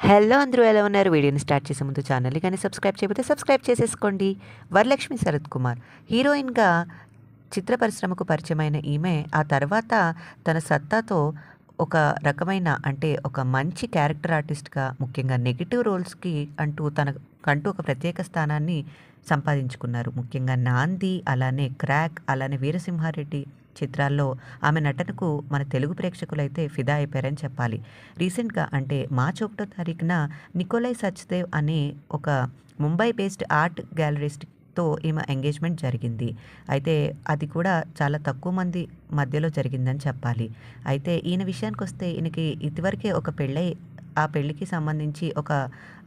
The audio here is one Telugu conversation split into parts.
హలో అందరూ ఎలా ఉన్నారు? వీడియోని స్టార్ట్ చేసే ముందు ఛానల్ కానీ సబ్స్క్రైబ్ చేయకపోతే సబ్స్క్రైబ్ చేసేసుకోండి. వరలక్ష్మి శరత్ కుమార్ హీరోయిన్గా చిత్ర పరిశ్రమకు పరిచయమైన ఈమె ఆ తర్వాత తన సత్తాతో ఒక రకమైన అంటే ఒక మంచి క్యారెక్టర్ ఆర్టిస్ట్గా ముఖ్యంగా నెగిటివ్ రోల్స్కి అంటూ తనకంటూ ఒక ప్రత్యేక స్థానాన్ని సంపాదించుకున్నారు. ముఖ్యంగా నాంది అలానే క్రాక్ అలానే వీరసింహారెడ్డి చిత్రాల్లో ఆమె నటనకు మన తెలుగు ప్రేక్షకులైతే ఫిదా అయిపోయారని చెప్పాలి. రీసెంట్గా అంటే మార్చ్ ఒకటో తారీఖున నికోలై సచ్దేవ్ అనే ఒక ముంబై బేస్డ్ ఆర్ట్ గ్యాలరిస్ట్తో ఈమె ఎంగేజ్మెంట్ జరిగింది. అయితే అది కూడా చాలా తక్కువ మంది మధ్యలో జరిగిందని చెప్పాలి. అయితే ఈయన విషయానికి వస్తే ఈయనకి ఇదివరకే ఒక పెళ్ళై ఆ పెళ్ళికి సంబంధించి ఒక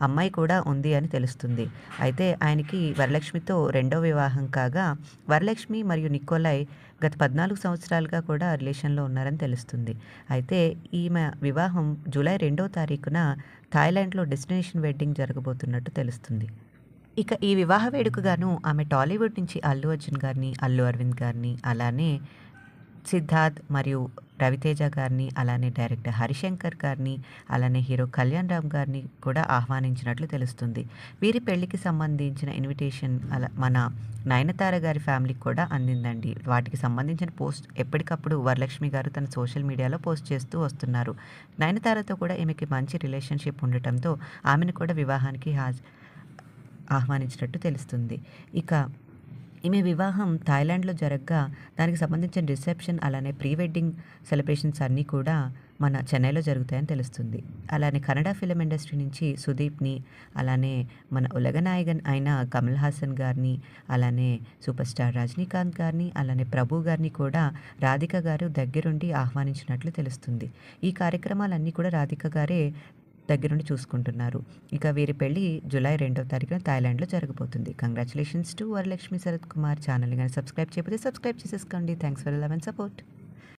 అమ్మాయి కూడా ఉంది అని తెలుస్తుంది. అయితే ఆయనకి వరలక్ష్మితో రెండో వివాహం కాగా వరలక్ష్మి మరియు నికోలై గత పద్నాలుగు సంవత్సరాలుగా కూడా రిలేషన్లో ఉన్నారని తెలుస్తుంది. అయితే ఈమె వివాహం జూలై రెండో తారీఖున థాయిలాండ్లో డెస్టినేషన్ వెడ్డింగ్ జరగబోతున్నట్టు తెలుస్తుంది. ఇక ఈ వివాహ వేడుకగాను ఆమె టాలీవుడ్ నుంచి అల్లు అర్జున్ గారిని అల్లు అరవింద్ గారిని అలానే సిద్ధార్థ్ మరియు రవితేజ గారిని అలానే డైరెక్టర్ హరిశంకర్ గారిని అలానే హీరో కళ్యాణ్ రామ్ గారిని కూడా ఆహ్వానించినట్లు తెలుస్తుంది. వీరి పెళ్ళికి సంబంధించిన ఇన్విటేషన్ అలా మన నయనతార గారి ఫ్యామిలీకి కూడా అందిందండి. వాటికి సంబంధించిన పోస్ట్ ఎప్పటికప్పుడు వరలక్ష్మి గారు తన సోషల్ మీడియాలో పోస్ట్ చేస్తూ వస్తున్నారు. నయనతారతో కూడా ఈమెకి మంచి రిలేషన్షిప్ ఉండటంతో ఆమెను కూడా వివాహానికి హాజ ఆహ్వానించినట్టు తెలుస్తుంది. ఇక ఈమె వివాహం థాయిలాండ్లో జరగగా దానికి సంబంధించిన రిసెప్షన్ అలానే ప్రీ వెడ్డింగ్ సెలబ్రేషన్స్ అన్నీ కూడా మన చెన్నైలో జరుగుతాయని తెలుస్తుంది. అలానే కన్నడ ఫిలిం ఇండస్ట్రీ నుంచి సుదీప్ని అలానే మన ఉలగనాయగన్ అయిన కమల్ హాసన్ గారిని అలానే సూపర్ స్టార్ రజనీకాంత్ గారిని అలానే ప్రభు గారిని కూడా రాధిక గారు దగ్గరుండి ఆహ్వానించినట్లు తెలుస్తుంది. ఈ కార్యక్రమాలన్నీ కూడా రాధిక గారే దగ్గరుండి చూసుకుంటున్నారు. ఇక వీరి పెళ్ళి జూలై రెండవ తారీఖున థాయిలాండ్లో జరగబోతుంది. కంగ్రాచులేషన్స్ టు వరలక్ష్మి శరత్ కుమార్ ఛానల్ని కానీ సబ్స్క్రైబ్ చేయకపోతే సబ్స్క్రైబ్ చేసేసుకోండి. Thanks for love and support.